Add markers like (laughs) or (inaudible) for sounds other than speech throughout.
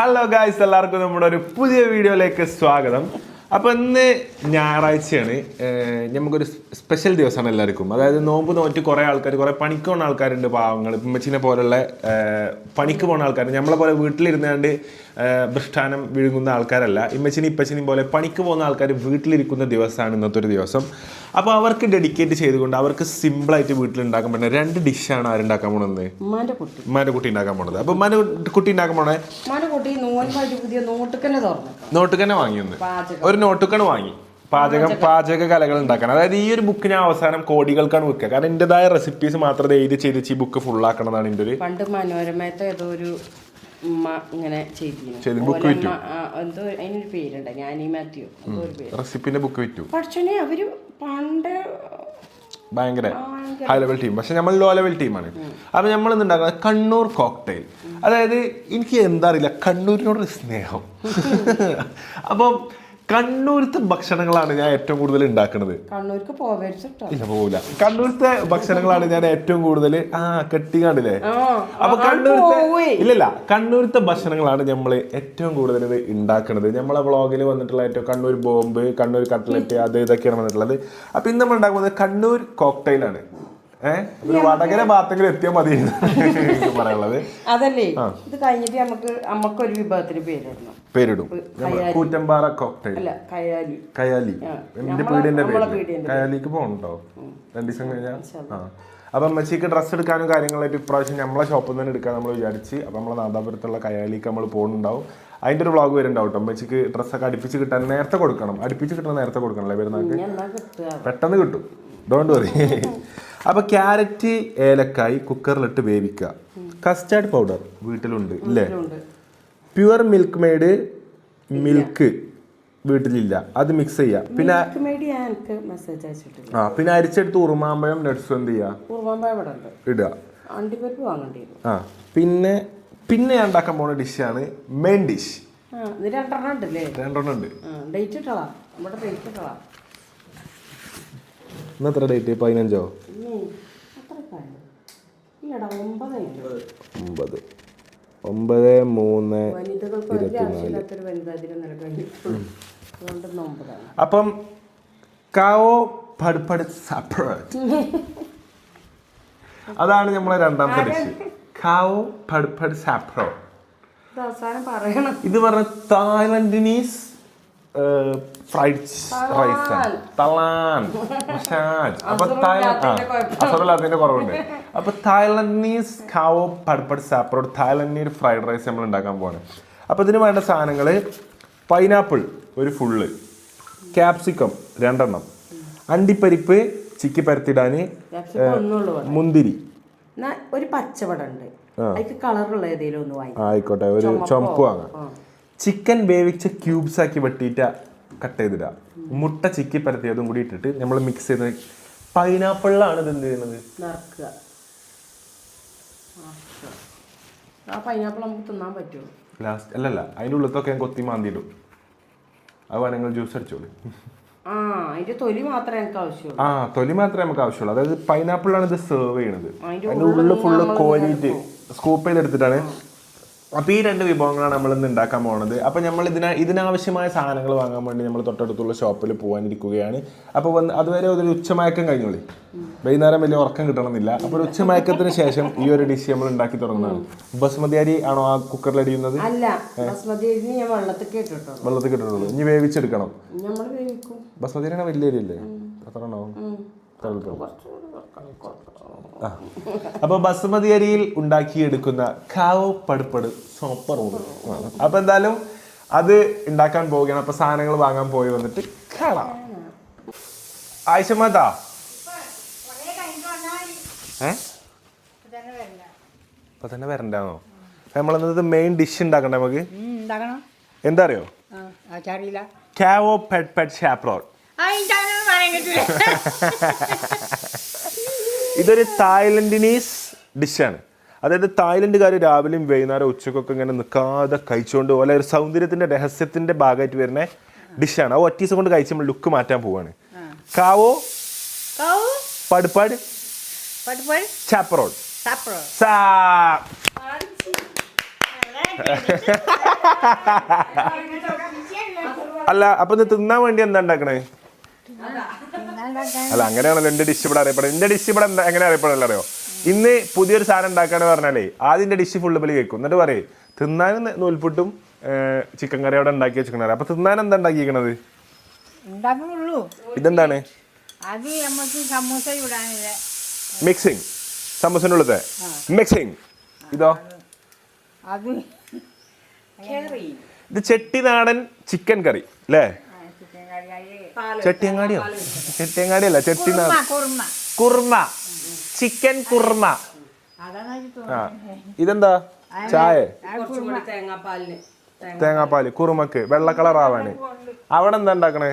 Hello guys എല്ലാവർക്കും നമ്മുടെ ഒരു പുതിയ വീഡിയോയിലേക്ക് സ്വാഗതം. അപ്പോൾ ഇന്ന് ഞായറാഴ്ചയാണ്. നമുക്കൊരു സ്പെഷ്യൽ ദിവസമാണ് എല്ലാവർക്കും. അതായത് നോമ്പ് നോറ്റ് കുറേ ആൾക്കാർ കുറേ പണിക്ക് പോകുന്ന ആൾക്കാരുണ്ട് പാവങ്ങൾ ഉമ്മച്ചിനെ പോലുള്ള പണിക്ക് പോകുന്ന ആൾക്കാർ നമ്മളെ പോലെ വീട്ടിലിരുന്നാണ്ട് ഏർ ഭ്രഷ്ടാനം വിഴുങ്ങുന്ന ആൾക്കാരല്ല. ഇമ്മച്ചിനി ഇപ്പച്ചനും പോലെ പണിക്ക് പോകുന്ന ആൾക്കാർ വീട്ടിലിരിക്കുന്ന ദിവസമാണ് ഇന്നത്തെ ഒരു ദിവസം. അപ്പോൾ അവർക്ക് ഡെഡിക്കേറ്റ് ചെയ്തുകൊണ്ട് അവർക്ക് സിമ്പിളായിട്ട് വീട്ടിൽ ഉണ്ടാക്കാൻ പറ്റുന്ന രണ്ട് ഡിഷാണ് ആരുണ്ടാക്കാൻ പോണത്? മാന്റെ കുട്ടി. ഉമ്മാന്റെ കുട്ടി ഉണ്ടാക്കാൻ പോണത്. അപ്പോൾ ഉമ്മാന്റെ കുട്ടി ഉണ്ടാക്കാൻ പോണേ? നോട്ടുക്കന്നെ വാങ്ങിയൊന്ന് ഒരു നോട്ടുക്കണ് വാങ്ങി. പാചകം പാചക. കലകൾ ഉണ്ടാക്കണം. അതായത് ഈ ഒരു ബുക്കിന് അവസാനം കോടികൾക്കാണ് വെക്കുക. കാരണം എന്റെതായ റെസിപ്പീസ് മാത്രം എഴുതി ചെയ്തിച്ച് ഈ ബുക്ക് ഫുൾ ആക്കണതാണ് എന്റെ ഒരു പണ്ട് മനോരമത്തെ ഏതോ ഒരു ഉമ്മ ഇങ്ങനെ ചെയ്തിരുന്നു. എന്തോ അതിനൊരു പേരുണ്ട്. ഞാനീ മാത്യു. റെസിപ്പിന്റെ ബുക്ക് വിറ്റു. പക്ഷേ അവർ പണ്ട് ഭയങ്കര ഹൈ ലെവൽ ടീം പക്ഷെ നമ്മൾ ലോ ലെവൽ ടീമാണ് അപ്പൊ നമ്മൾ ഇന്ന് കണ്ണൂർ കോക്ടെയിൽ അതായത് എനിക്ക് എന്താ അറിയില്ല കണ്ണൂരിനോടൊരു സ്നേഹം. (laughs) അപ്പം കണ്ണൂരത്തെ ഭക്ഷണങ്ങളാണ് ഞാൻ ഏറ്റവും കൂടുതൽ ഉണ്ടാക്കുന്നത്. കണ്ണൂർക്ക് ഇല്ല പോവില്ല കണ്ണൂരത്തെ ഭക്ഷണങ്ങളാണ് ഞാൻ ഏറ്റവും കൂടുതൽ ആ കെട്ടിക്കാണ്ടില്ലേ അപ്പൊ കണ്ണൂരത്തെ ഇല്ലല്ല കണ്ണൂരത്തെ ഭക്ഷണങ്ങളാണ് നമ്മൾ ഏറ്റവും കൂടുതൽ ഇത് ഉണ്ടാക്കുന്നത്. നമ്മളെ വ്ളോഗിൽ വന്നിട്ടുള്ള ഏറ്റവും കണ്ണൂർ ബോംബ് കണ്ണൂർ കട്ട്ലറ്റ് അത് ഇതൊക്കെയാണ് വന്നിട്ടുള്ളത്. അപ്പൊ ഇന്ന് നമ്മൾ ഉണ്ടാക്കുന്നത് കണ്ണൂർ കോക്ടൈലാണ് ഒരു വടകര ഭാഗത്തെങ്കിലും എത്തിയാൽ മതി പറയാനുള്ളത്. അതല്ലേ ഇത് കഴിഞ്ഞിട്ട് നമുക്ക് നമുക്കൊരു വിഭവത്തിന് പേരിടണം. പേരിടും. കൂറ്റമ്പാറ കോക്ടൈൽ കയാലി എന്റെ പീടിയന്റെ പേര്. കയാലിക്ക് പോകണ്ടോ രണ്ടു ദിവസം കഴിഞ്ഞാൽ ആ. അപ്പൊ അമ്മച്ചിക്ക് ഡ്രസ്സ് എടുക്കാനും കാര്യങ്ങളായിട്ട് ഇപ്രാവശ്യം നമ്മളെ ഷോപ്പിൽ നിന്ന് എടുക്കാൻ നമ്മൾ വിചാരിച്ച്. അപ്പൊ നമ്മളെ നാദാപുരത്തുള്ള കയാലിക്ക് നമ്മൾ പോകുന്നുണ്ടാവും അതിന്റെ ഒരു വ്ളോഗ് വരുന്നുണ്ടാവും കേട്ടോ അമ്മച്ചിക്ക് ഡ്രസ്സൊക്കെ അടുപ്പിച്ച് കിട്ടാൻ നേരത്തെ കൊടുക്കണം. അടുപ്പിച്ച് കിട്ടണം നേരത്തെ കൊടുക്കണം അല്ലേ വരുന്നാൾക്ക് ഇനി എന്നാ കിട്ടുക? പെട്ടെന്ന് കിട്ടും. ഡോണ്ട് വറി (laughs) അപ്പൊ ക്യാരറ്റ് ഏലക്കായി കുക്കറിലിട്ട് വേവിക്കുക. കസ്റ്റാർഡ് പൗഡർ വീട്ടിലുണ്ട് ഇല്ലേ? പ്യുവർ മിൽക്ക് മെയ്ഡ് മിൽക്ക് വീട്ടിലില്ല. അത് മിക്സ് ചെയ്യാം. പിന്നെ ആ പിന്നെ അരിച്ചെടുത്ത് ഉറുമാമ്പഴം നട്സ് എന്ത് ചെയ്യുക ഇടുക. ആ പിന്നെ പിന്നെ ഞാൻ ഉണ്ടാക്കാൻ പോണ ഡിഷാണ് മെയിൻ ഡിഷ് രണ്ടെണ്ണം ഉണ്ട്. ഡേറ്റ് ഇട്ടളാ നമ്മുടെ ഡേറ്റ് ഇട്ടളാ ഇന്ന് എത്ര ഡേറ്റ് പതിനഞ്ചോ? ഒമ്പത് ഒമ്പത്. മൂന്ന് അപ്പം കാവോ സപ്പറേറ്റ് അതാണ് നമ്മളെ രണ്ടാമത്തെ ഡിഷ് കാവോ പടുപട് സാപ്രോ ഇത് പറഞ്ഞ തായ്ലൻഡിനീസ് ഫ്രൈഡ് റൈസ്. തലാൻ മസാജ് (laughs) അപ്പൊ അസറില്ലാത്തതിന്റെ കുറവുണ്ട്. (laughs) അപ്പൊ തായ്ലൻഡീസ് കാവോ പടുപട് സാപ്പറോട് തായ്ലൻഡീസ് ഫ്രൈഡ് റൈസ് നമ്മൾ ഉണ്ടാക്കാൻ പോവാണ്. അപ്പൊ ഇതിന് വേണ്ട സാധനങ്ങൾ പൈനാപ്പിൾ ഒരു ഫുള്ള് ക്യാപ്സിക്കം രണ്ടെണ്ണം അണ്ടിപ്പരിപ്പ് ചിക്കി ഇവിടെ. മുന്തിരി. ഒരു പച്ചവടുണ്ട് കളറുള്ള ഏതെങ്കിലും ഒന്ന് ആയിക്കോട്ടെ ഒരു ചുമപ്പ്? വാങ്ങാം. ചിക്കൻ വേവിച്ച ക്യൂബ്സ് ആക്കി വെട്ടിയിട്ട് കട്ട് ചെയ്തിടുക. മുട്ട ചിക്കി പരത്തിയതും കൂടി ഇട്ടിട്ട് നമ്മൾ മിക്സ് ചെയ്ത് പൈനാപ്പിളിലാണ് ഇത് എന്ത് ചെയ്യുന്നത്. ആ പൈനാപ്പിൾ നമുക്ക് തിന്നാൻ പറ്റുമോ? ലാസ്റ്റ് അല്ലല്ല അതിന്റെ ഉള്ളത്തൊക്കെ ഞാൻ കൊത്തി മാന്തിയിടും. അത് വേണമെങ്കിൽ ജ്യൂസ് അടിച്ചോളൂ. ആ അതിന്റെ തൊലി മാത്രമേ എനിക്ക് ആവശ്യമുള്ളൂ. ആ തൊലി മാത്രമേ നമുക്ക് ആവശ്യമുള്ളൂ. അതായത് പൈനാപ്പിളാണ് ഇത് സെർവ് അതിന്റെ അതിന്റെ ഉള്ളിൽ ഫുള്ള് കോരിയിട്ട് സ്കൂപ്പ് ചെയ്തെടുത്തിട്ടാണ് അപ്പോൾ ഈ രണ്ട് വിഭവങ്ങളാണ് നമ്മൾ ഇന്ന് ഉണ്ടാക്കാൻ പോകുന്നത് അപ്പോൾ നമ്മൾ ഇതിന ഇതിനാവശ്യമായ സാധനങ്ങൾ വാങ്ങാൻ വേണ്ടി നമ്മൾ തൊട്ടടുത്തുള്ള ഷോപ്പിൽ പോകാനിരിക്കുകയാണ് അപ്പോൾ വന്ന് അതുവരെ ഒരു ഉച്ചമയക്കം കഴിഞ്ഞോളി. വൈകുന്നേരം വലിയ ഉറക്കം കിട്ടണമെന്നില്ല. അപ്പോൾ ഒരു ഉച്ചമയക്കത്തിന് ശേഷം ഈ ഒരു ഡിഷ് നമ്മൾ ഉണ്ടാക്കി തുടങ്ങുന്നതാണ്. ബസ്മതി അരി ആണോ ആ കുക്കറിൽ അടിയുന്നത് വെള്ളത്തിൽ കിട്ടുള്ളൂ ഇനി വേവിച്ചെടുക്കണം. ബസുമതി അരിയാണ് വലിയ അരി അല്ലേ? അത്ര ഉണ്ടാവും. അപ്പൊ ബസുമതി അരിയിൽ ഉണ്ടാക്കിയെടുക്കുന്ന കാവോ പടുപ്പട് സൂപ്പർ അപ്പൊ എന്തായാലും അത് ഉണ്ടാക്കാൻ പോവുകയാണ്. അപ്പൊ സാധനങ്ങൾ വാങ്ങാൻ പോയി വന്നിട്ട് കാണാം. ആയിഷമാതാ ഏ? ഇപ്പൊ തന്നെ വരണ്ടാന്നോ? നമ്മളെന്നത് മെയിൻ ഡിഷ് ഉണ്ടാക്കണ്ടേ നമുക്ക്? എന്താ അറിയോ? കാവോ പെഡ് പെഡ് ഷാപ്രോൾ ആ ഉണ്ടാക്കണം പറയാൻ കിട്ടില്ല ഇതൊരു തായ്ലൻഡിനീസ് ഡിഷാണ്. അതായത് തായ്ലൻഡുകാർ രാവിലെയും വൈകുന്നേരം ഉച്ചക്കൊക്കെ ഇങ്ങനെ നിൽക്കാതെ കഴിച്ചുകൊണ്ട് പോലെ ഒരു സൗന്ദര്യത്തിന്റെ രഹസ്യത്തിന്റെ ഭാഗമായിട്ട് വരുന്ന ഡിഷാണ്. ആ ഒറ്റീസം കൊണ്ട് കഴിച്ച് നമ്മൾ ലുക്ക് മാറ്റാൻ പോവാണ്. കാവോ? പടുപ്പാട്? ചാപ്പറോൾ സാ. അല്ല അപ്പൊ ഇത് തിന്നാൻ വേണ്ടി എന്താ ഉണ്ടാക്കണേ? അല്ല അങ്ങനെയാണല്ലോ എന്റെ ഡിഷ് ഇവിടെ അറിയപ്പെടുന്നത്. എന്റെ ഡിഷ് ഇവിടെ എന്താ- എങ്ങനെ അറിയപ്പെടില്ല അറിയോ? ഇന്ന് പുതിയൊരു സാധനം ഉണ്ടാക്കാന്ന് പറഞ്ഞാലേ ആദ്യം ഡിഷ് ഫുള്ള് ബലി കേൾക്കും. എന്നിട്ട് പറയും തിന്നാനും നൂൽപുട്ടും ചിക്കൻ കറി അവിടെ ഉണ്ടാക്കി വെച്ചിരിക്കണ അപ്പൊ തിന്നാൻ എന്താ ഉണ്ടാക്കിയിരിക്കണത്? ഇതെന്താണ്? മിക്സിങ് സമൂസനുള്ളത്തെ മിക്സിങ് ഇതോ? ഇത് ചെട്ടി ഇത് ചെട്ടിനാടൻ ചിക്കൻ കറി അല്ലേ ചെട്ടിയങ്ങാടിയോ? ചെട്ടിയങ്ങാടി അല്ല കുർമ ചിക്കൻ കുർമ ആ. തോന്നുന്നത്. ഇതെന്താ? ചായ? തേങ്ങാപ്പാൽ. കുറുമക്ക് വെള്ള കളർ ആവാണ് അവിടെ എന്താ ഉണ്ടാക്കണേ?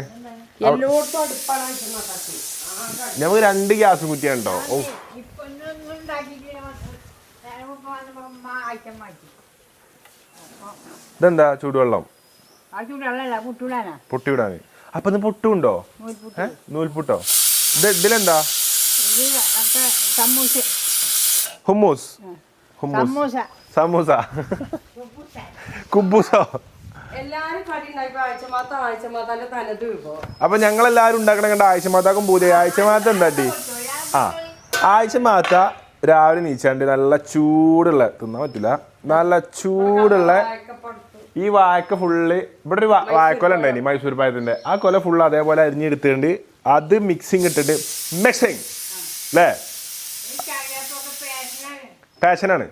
ഞമ്മക്ക് രണ്ട് ഗ്യാസ് കുറ്റിയുണ്ടോ ഓ. ഇതെന്താ ചൂടുവെള്ളം? പൊട്ടിവിടാന്. അപ്പൊ ഇത് പൊട്ടുണ്ടോ? നൂൽപുട്ട്. ഏ? നൂൽപുട്ടോ? ഇത് ഇതിലെന്താ? ഹുമൂസ് ഹുമ്മൂസ്. ഹുമ്മൂസ്. സമൂസ. സമൂസ. കുബൂസോ? എല്ലാരും അപ്പൊ ഞങ്ങളെല്ലാരും ഉണ്ടാക്കണ കണ്ട ആഴ്ച മാതാക്കും പൂജ ആഴ്ച മാത്ത എന്താട്ടി ആ. ആഴ്ച മാത്ത രാവിലെ നീച്ചാണ്ട് നല്ല ചൂടുള്ള തിന്നാൻ പറ്റില്ല നല്ല ചൂടുള്ള ഈ വാഴക്ക ഫുള്ള് ഇവിടെ ഒരു വാഴക്കൊല ഉണ്ടായിനി മൈസൂർ പായത്തിന്റെ. ആ കൊല ഫുള്ള് അതേപോലെ അരിഞ്ഞെടുത്തിട്ടുണ്ട്. അത് മിക്സിങ് ഇട്ടിട്ട് മിക്സിങ് അല്ലേ പാഷനാണ്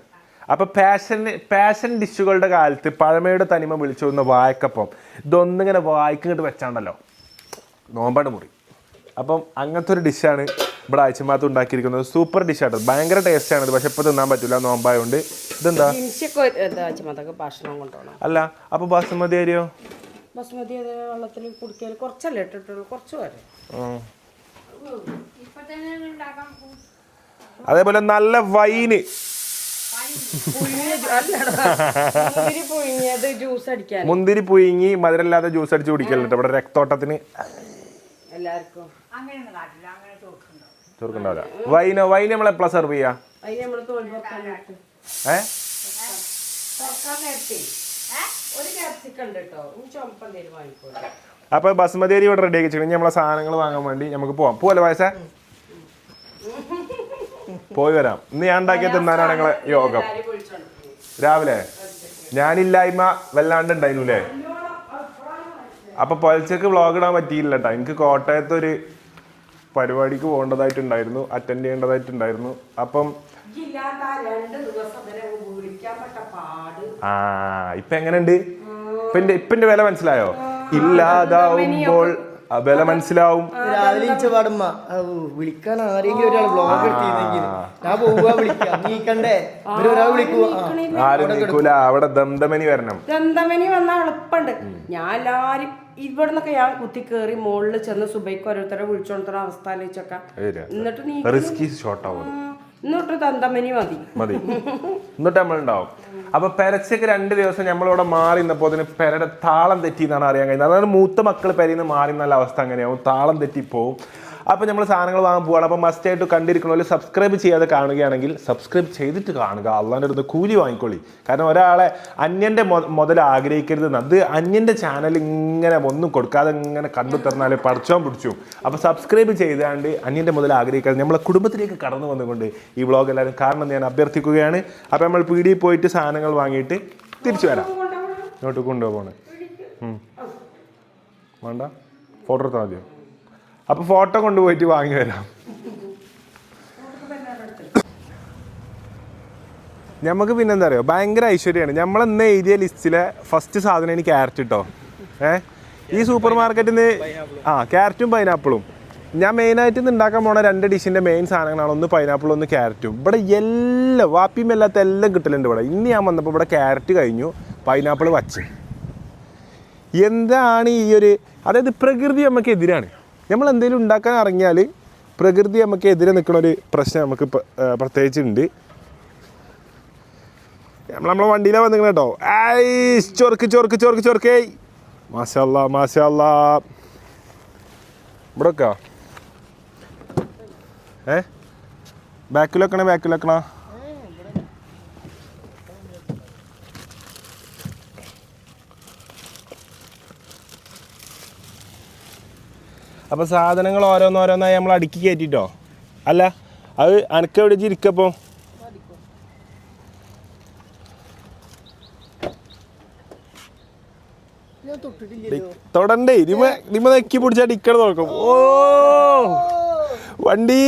അപ്പൊ പാഷൻ പാഷൻ ഡിഷുകളുടെ കാലത്ത് പഴമയുടെ തനിമ വിളിച്ചു വന്ന വായക്കപ്പം. ഇതൊന്നിങ്ങനെ വായിക്കിങ്ങോട്ട് വെച്ചാണ്ടല്ലോ. നോമ്പാട് മുറി. അപ്പം അങ്ങനത്തെ ഒരു ഡിഷാണ് ഇവിടെ ആഴ്ചമാത്ത് ഉണ്ടാക്കിയിരിക്കുന്നത് സൂപ്പർ ഡിഷാണ് ഭയങ്കര ടേസ്റ്റാണ് ഇത് പക്ഷെ ഇപ്പോൾ തിന്നാൻ പറ്റില്ല നോമ്പായതുകൊണ്ട് ഇതെന്താ? അല്ല അപ്പോൾ ബാസുമതി അരിയോ ബസ്മതി വെള്ളത്തിൽ കുടിക്കാൻ കുറച്ചല്ലേ ഇട്ടിട്ടുള്ളൂ കുറച്ച് വരെ. ഇപ്പൊ അതേപോലെ നല്ല വൈന്. മുന്തിരി മധുരല്ലാതെ പുഴുങ്ങി മധുരമില്ലാതെ ജ്യൂസ് അടിച്ച് കുടിക്കലുണ്ട് ഇവിടെ രക്തോട്ടത്തിന്. എല്ലാവർക്കും. അങ്ങനെയൊന്നും വൈന വൈന നമ്മളെ എപ്പോഴാണ് സെർവ് ചെയ്യാ? ഏ? അപ്പൊ ബസ്മതി അരി ഇവിടെ റെഡി ആക്കി നമ്മളെ സാധനങ്ങൾ വാങ്ങാൻ വേണ്ടി നമുക്ക് പോവാം. പോവല്ലേ വയസ്സേ പോയി വരാം. ഇന്ന് ഞാൻ ഉണ്ടാക്കിയ തിന്നാനാണ് ഞങ്ങളെ യോഗം. രാവിലെ. ഞാനില്ലായ്മ വല്ലാണ്ട് ഉണ്ടായിരുന്നു അല്ലേ അപ്പൊ പൊലച്ചക്ക് വ്ളോഗ് ഇടാൻ പറ്റിയില്ല കേട്ടോ എനിക്ക് കോട്ടയത്ത് ഒരു പരിപാടിക്ക് പോകേണ്ടതായിട്ടുണ്ടായിരുന്നു അറ്റൻഡ് ചെയ്യേണ്ടതായിട്ടുണ്ടായിരുന്നു. അപ്പം ആ രണ്ട് ദിവസം വരെ വിളിക്കാൻ പറ്റ പാട്. ആ ഇപ്പൊ എങ്ങനെയുണ്ട്? ഇപ്പൊ എന്റെ ഇപ്പൊ എന്റെ വില മനസ്സിലായോ? ഇല്ലാതാവുമ്പോൾ വില മനസ്സിലാവും. രാവിലെ വിളിക്കാൻ ആരെങ്കിലും ഒരാൾ ബ്ലോഗ് എടുത്തിരുന്നെങ്കിൽ. ഞാൻ പോവുക വിളിക്കാം. നീ കണ്ടേ ഒരാൾ വിളിക്കുക ആ. ആരും നിൽക്കൂല അവിടെ ദന്തമനി വരണം. ദന്തമനി വന്നാൽ എളുപ്പമുണ്ട്. ഞാൻ എല്ലാരും ഇവിടുന്നൊക്കെ ഞാൻ കുത്തി കയറി മുകളിൽ ചെന്ന് സുബൈക്ക് ഓരോരുത്തരെ വിളിച്ചോണ്ടത്തര അവസ്ഥ ആലോചിച്ചൊക്കെ. എന്നിട്ട് നീ റിസ്കി ഷോർട്ട് ആവും എന്നിട്ട് ദന്തമനി മതി. മതി. എന്നിട്ട് നമ്മളുണ്ടാവും. അപ്പൊ പെരച്ചക്ക് രണ്ട് ദിവസം നമ്മളിവിടെ മാറി നിന്നപ്പോ അതിന് പെരയുടെ താളം തെറ്റി എന്നാണ് അറിയാൻ കഴിയുന്നത് അതായത് മൂത്ത മക്കൾ പെരയിൽ നിന്ന് മാറി നല്ല അവസ്ഥ അങ്ങനെയാവും. താളം തെറ്റി തെറ്റിപ്പോവും. അപ്പൊ നമ്മൾ സാധനങ്ങൾ വാങ്ങാൻ പോവാണ്. അപ്പോൾ മസ്റ്റ് ആയിട്ട് കണ്ടിരിക്കണ സബ്സ്ക്രൈബ് ചെയ്യാതെ കാണുകയാണെങ്കിൽ സബ്സ്ക്രൈബ് ചെയ്തിട്ട് കാണുക. അള്ളാന്റെ അടുത്ത് കൂലി വാങ്ങിക്കൊള്ളി. കാരണം ഒരാളെ അന്യന്റെ മുതൽ ആഗ്രഹിക്കരുത് അത് അന്യന്റെ ചാനൽ ഇങ്ങനെ ഒന്നും കൊടുക്കാതെ ഇങ്ങനെ കണ്ടു തന്നാലേ പഠിച്ചോൻ പിടിച്ചു. അപ്പോൾ സബ്സ്ക്രൈബ് ചെയ്താണ്ട് അന്യന്റെ മുതൽ ആഗ്രഹിക്കാതെ നമ്മളെ കുടുംബത്തിലേക്ക് കടന്നു വന്നുകൊണ്ട് ഈ വ്ളോഗ് എല്ലാവരും കാണണം ഞാൻ അഭ്യർത്ഥിക്കുകയാണ്. അപ്പോൾ നമ്മൾ പീടിയിൽ പോയിട്ട് സാധനങ്ങൾ വാങ്ങിയിട്ട് തിരിച്ചു വരാം. ഇങ്ങോട്ട് കൊണ്ടുപോകണേ വേണ്ട. ഫോട്ടോ എടുത്താൽ മതിയോ? അപ്പൊ ഫോട്ടോ കൊണ്ടുപോയിട്ട് വാങ്ങി വരാം. നമുക്ക് പിന്നെന്താ അറിയോ? ഭയങ്കര ഐശ്വര്യമാണ് നമ്മൾ ഇന്ന് എഴുതിയ ലിസ്റ്റിലെ ഫസ്റ്റ് സാധനം എനിക്ക് ക്യാരറ്റ് കേട്ടോ ഏ? ഈ സൂപ്പർ മാർക്കറ്റിൽ നിന്ന് ആ ക്യാരറ്റും പൈനാപ്പിളും ഞാൻ മെയിനായിട്ട് ഇന്ന് ഉണ്ടാക്കാൻ പോണ രണ്ട് ഡിഷിന്റെ മെയിൻ സാധനങ്ങളാണ്. ഒന്ന് പൈനാപ്പിളും ഒന്ന് ക്യാരറ്റും ഇവിടെ എല്ലാം വാപ്പിയും അല്ലാത്ത എല്ലാം കിട്ടലുണ്ട് ഇവിടെ. ഇന്ന് ഞാൻ വന്നപ്പോൾ ഇവിടെ ക്യാരറ്റ് കഴിഞ്ഞു പൈനാപ്പിൾ വച്ച്. എന്താണ് ഈ ഒരു അതായത് പ്രകൃതി നമുക്ക് എതിരാണ് നമ്മൾ എന്തെങ്കിലും ഉണ്ടാക്കാൻ ഇറങ്ങിയാൽ പ്രകൃതി നമുക്ക് എതിരെ നിൽക്കുന്ന ഒരു പ്രശ്നം നമുക്ക് പ്രത്യേകിച്ചുണ്ട്. നമ്മൾ നമ്മളെ വണ്ടിയിലാണ് വന്നിരിക്കണം കേട്ടോ ഐ ചൊറുക്ക് ചൊറുക്ക് ചൊറുക്ക് ചൊറുക്കേ. മാഷല്ല മാഷല്ല ഇവിടെ വെക്കാ ഏ? ബാക്കിൽ വെക്കണേ ബാക്കിൽ വെക്കണ അപ്പോൾ സാധനങ്ങൾ ഓരോന്നോരോന്നായി നമ്മൾ അടുക്കി കയറ്റിട്ടോ? അല്ല അത് അനക്ക് എവിടെ ഇരിക്കപ്പോൾ തൊടണ്ടേ നിമ നിമ നെക്കി പിടിച്ച ടിക്കറ്റ് നോക്കും. ഓ വണ്ടി.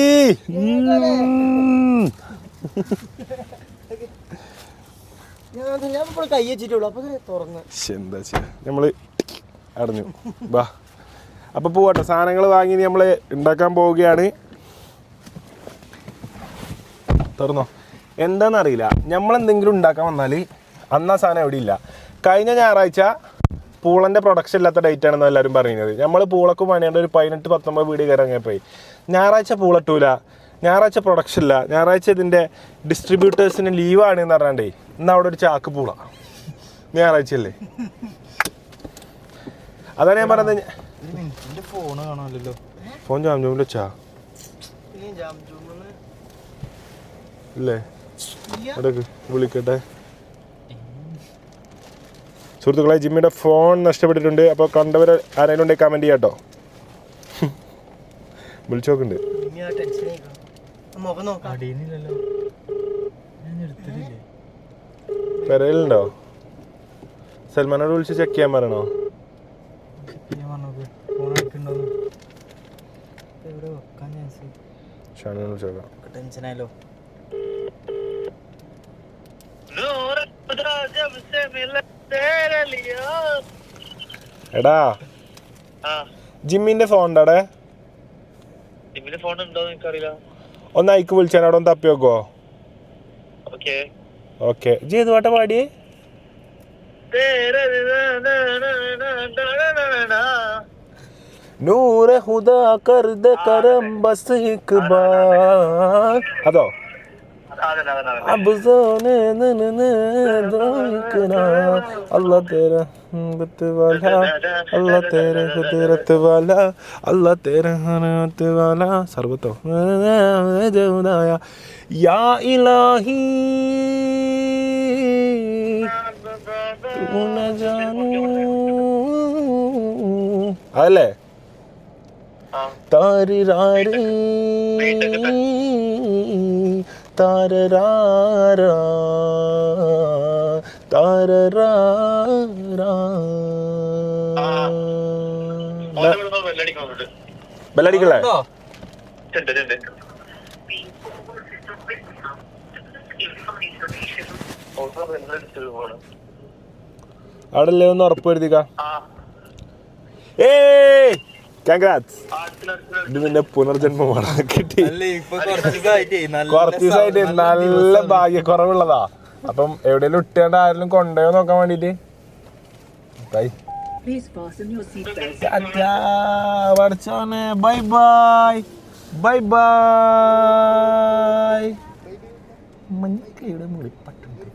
എന്താ ചെയ്യാ? നമ്മൾ അടഞ്ഞു. ബാ. അപ്പൊ പോവട്ടെ. സാധനങ്ങൾ വാങ്ങി നമ്മൾ ഉണ്ടാക്കാൻ പോവുകയാണ്. തുറന്നോ? എന്താണെന്നറിയില്ല നമ്മൾ എന്തെങ്കിലും ഉണ്ടാക്കാൻ വന്നാൽ അന്ന് ആ സാധനം എവിടെ ഇല്ല. കഴിഞ്ഞ ഞായറാഴ്ച പൂളന്റെ പ്രൊഡക്ഷൻ ഇല്ലാത്ത ഡേറ്റ് ആണെന്ന് എല്ലാവരും പറയുന്നത്. നമ്മൾ പൂളക്ക് പണിയേണ്ട ഒരു പതിനെട്ട് പത്തൊമ്പത് വീട് കയറി പോയി. ഞായറാഴ്ച പൂളട്ടൂല ഞായറാഴ്ച പ്രൊഡക്ഷൻ ഇല്ല. ഞായറാഴ്ച ഇതിന്റെ ഡിസ്ട്രിബ്യൂട്ടേഴ്സിന് ലീവാണ് എന്ന് പറഞ്ഞാണ്ടേ ഇന്ന് അവിടെ ഒരു ചാക്ക് പൂള. ഞായറാഴ്ച അല്ലേ അതാണ് ഞാൻ പറഞ്ഞത്. എന്റെ ഫോൺ കാണാമല്ലോ ഫോൺ ജാം ജോമിൽ വെച്ചാ? ജാം ഇല്ലേ? ഇടയ്ക്ക് വിളിക്കട്ടെ. സുഹൃത്തുക്കളെ ജിമ്മിയുടെ ഫോൺ നഷ്ടപ്പെട്ടിട്ടുണ്ട്. അപ്പോൾ കണ്ടവർ ആരെങ്കിലും ഉണ്ടെങ്കിൽ കമന്റ് ചെയ്യാട്ടോ വിളിച്ചു നോക്കുന്നുണ്ട് പെരയിലുണ്ടോ? സൽമാനോട് വിളിച്ച് ചെക്ക് ചെയ്യാൻ പറയണോ ഞാൻ പറഞ്ഞത് ഫോൺ എടുക്കണ്ടോന്ന് എവിടെ വെക്കാൻ ചാൻസ് ഷാനോട് ടെൻഷനായല്ലോ എടാ ജിമ്മിന്റെ ഫോൺ ഉണ്ടോ അവിടെ ജിമ്മിന് ഫോൺ ഉണ്ടോ എനിക്കറിയില്ല ഒന്ന് അയക്ക് വിളിച്ചാൽ അവിടെ ഒന്ന് തപ്പി വെക്കോ ഓക്കെ ഓക്കെ ജി ഏത് പാട്ടാ പാടിയേ നൂറ് ഹുദാ കർദ കരം ബസ് അതോ? അല്ല തേര വാല. അല്ല തേര ഹുദരത്ത് വാല. അല്ല തേര ഹനത്ത് വാല. സർവത്തോ. യാ ഇലാഹി. അതല്ലേ? താരിരാരി താരരാരാ താരറ ബെല്ലടിക്കല്ലേ? അവിടെ അല്ലേ ഒന്ന് ഉറപ്പ് വരുത്തിക്കാ. ഏയ്! കൺഗ്രാറ്റ്സ് ഇത് നിന്റെ പുനർജന്മമാണ്. കിട്ടി. അല്ല ഇപ്പൊ കുറച്ച് ദിവസമായിട്ടേ നല്ല ഭാഗ്യക്കുറവുള്ളതാ. അപ്പം എവിടെയെങ്കിലും ഇട്ടേണ്ട ആരെങ്കിലും കൊണ്ടുപോയോ നോക്കാൻ വേണ്ടിട്ട്? seatbelt. പഠിച്ചോനെ ബൈ ബൈ. Bye bye. മഞ്ഞക്കയുടെ മുളിപ്പട്ടുണ്ട്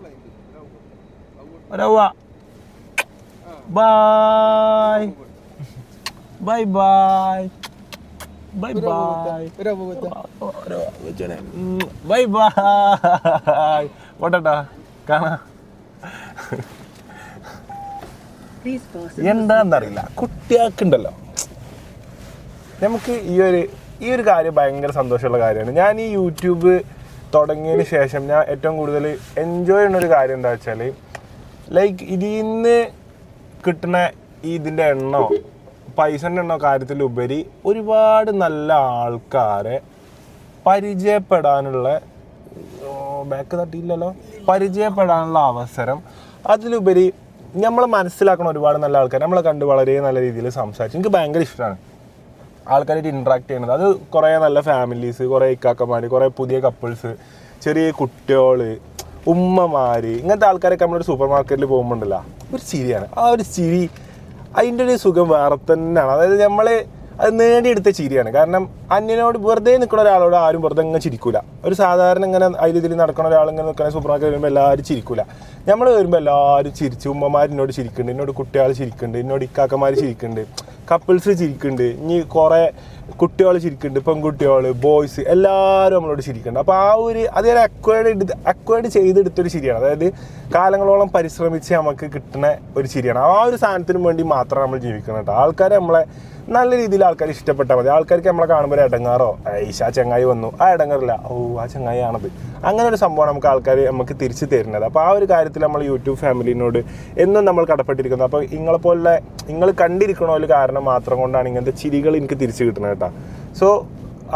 ഒരവ bye. Bye bye bye bye bye bye bye. കാണാ. എന്താണെന്നറിയില്ല കുട്ടികൾക്കുണ്ടല്ലോ. നമുക്ക് ഈ ഒരു ഈ ഒരു കാര്യം ഭയങ്കര സന്തോഷമുള്ള കാര്യമാണ്. ഞാൻ ഈ യൂട്യൂബ് തുടങ്ങിയതിന് ശേഷം ഞാൻ ഏറ്റവും കൂടുതൽ എൻജോയ് ചെയ്യുന്ന ഒരു കാര്യം എന്താ വെച്ചാൽ ലൈക്ക് ഇതിൽ നിന്ന് കിട്ടുന്ന ഇതിന്റെ എണ്ണോ പൈസന്റെ എണ്ണോ കാര്യത്തിലുപരി ഒരുപാട് നല്ല ആൾക്കാരെ പരിചയപ്പെടാനുള്ള ബാക്ക് തട്ടിയില്ലല്ലോ. പരിചയപ്പെടാനുള്ള അവസരം. അതിലുപരി നമ്മൾ മനസ്സിലാക്കുന്ന ഒരുപാട് നല്ല ആൾക്കാർ നമ്മളെ കണ്ട് വളരെ നല്ല രീതിയിൽ സംസാരിച്ചു എനിക്ക് ഭയങ്കര ഇഷ്ടമാണ് ആൾക്കാരായിട്ട് ഇൻട്രാക്ട് ചെയ്യണത് അത് കുറേ നല്ല ഫാമിലീസ് കുറേ ഇക്കാക്കന്മാർ കുറേ പുതിയ കപ്പിൾസ് ചെറിയ കുട്ടികൾ ഉമ്മമാർ ഇങ്ങനത്തെ ആൾക്കാരൊക്കെ നമ്മളൊരു സൂപ്പർ മാർക്കറ്റിൽ പോകുമ്പോണ്ടല്ലോ ഒരു ചിരിയാണ്. ആ ഒരു ചിരി അതിന്റെ ഒരു സുഖം വേറെ തന്നെയാണ്. അതായത് നമ്മൾ അത് നേടിയെടുത്ത ചിരിയാണ്. കാരണം അന്യനോട് വെറുതെ നിൽക്കുന്ന ഒരാളോട് ആരും വെറുതെ ഇങ്ങനെ ചിരിക്കൂല. ഒരു സാധാരണ ഇങ്ങനെ അതിൽ ഇതിൽ നടക്കുന്ന ഒരാൾ ഇങ്ങനെ നിൽക്കുന്ന സൂപ്പർ മാർക്കറ്റ് വരുമ്പോൾ എല്ലാവരും ചിരിക്കൂല. നമ്മൾ വരുമ്പോൾ എല്ലാവരും ചിരിച്ചു ഉമ്മമാർ എന്നോട് ചിരിക്കുന്നുണ്ട്. എന്നോട് കുട്ടികൾ ചിരിക്കുന്നുണ്ട്. എന്നോട് ഇക്കാക്കന്മാർ ചിരിക്കുന്നുണ്ട്. കപ്പിൾസ് ചിരിക്കുന്നുണ്ട്. ഇനി കുറേ കുട്ടികൾ ചിരിക്കുന്നുണ്ട് പെൺകുട്ടികൾ ബോയ്സ് എല്ലാവരും നമ്മളോട് ചിരിക്കുന്നുണ്ട്. അപ്പോൾ ആ ഒരു അത് ഞാൻ അക്വയർഡ് എടുത്ത് അക്വയർഡ് ചെയ്തെടുത്തൊരു ചിരിയാണ്. അതായത് കാലങ്ങളോളം പരിശ്രമിച്ച് നമുക്ക് കിട്ടുന്ന ഒരു ചിരിയാണ്. ആ ഒരു സാധനത്തിന് വേണ്ടി മാത്രം നമ്മൾ ജീവിക്കണം കേട്ടോ. ആൾക്കാർ നമ്മളെ നല്ല രീതിയിൽ ആൾക്കാർ ഇഷ്ടപ്പെട്ടാൽ മതി. ആൾക്കാർക്ക് നമ്മളെ കാണുമ്പോൾ ഇടങ്ങാറോ ഐഷ ആ ചങ്ങായി വന്നു. ആ ഇടങ്ങാറില്ല ഓ ആ ചെങ്ങായി ആണത് അങ്ങനെ ഒരു സംഭവമാണ് നമുക്ക് ആൾക്കാർ നമുക്ക് തിരിച്ചു തരുന്നത്. അപ്പോൾ ആ ഒരു കാര്യത്തിൽ നമ്മൾ യൂട്യൂബ് ഫാമിലിനോട് എന്നും നമ്മൾ കടപ്പെട്ടിരിക്കുന്നത് അപ്പോൾ നിങ്ങളെപ്പോലെ നിങ്ങൾ കണ്ടിരിക്കണ ഒരു കാരണം മാത്രം കൊണ്ടാണ് ഇങ്ങനത്തെ ചിരികൾ എനിക്ക് തിരിച്ചു കിട്ടുന്നത് കേട്ടോ സോ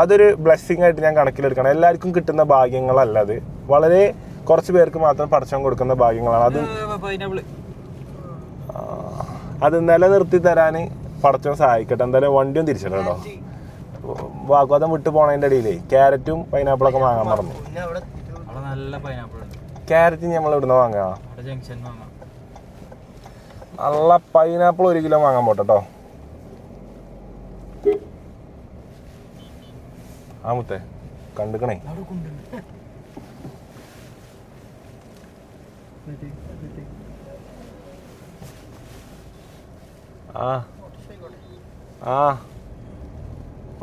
അതൊരു ബ്ലെസ്സിങ് ആയിട്ട് ഞാൻ കണക്കിലെടുക്കണം. എല്ലാവർക്കും കിട്ടുന്ന ഭാഗ്യങ്ങളല്ല അത്. വളരെ കുറച്ച് പേർക്ക് മാത്രം പടച്ചം കൊടുക്കുന്ന ഭാഗ്യങ്ങളാണ്. അത് അത് നിലനിർത്തി തരാൻ പടച്ചം സഹായിക്കട്ടെ. എന്തായാലും വണ്ടിയും തിരിച്ചിട്ടോ വാഗ്വാദം വിട്ടു പോണതിന്റെ ഇടയിലേ ക്യാരറ്റും പൈനാപ്പിളൊക്കെ വാങ്ങാൻ മറന്നു. ക്യാരറ്റ് നമ്മൾ ഇവിടുന്ന് വാങ്ങാം. നല്ല പൈനാപ്പിൾ ഒരു കിലോ വാങ്ങാൻ പോട്ടെ ആ മുത്തേ കണ്ടുക്കണേ. ആ ആ.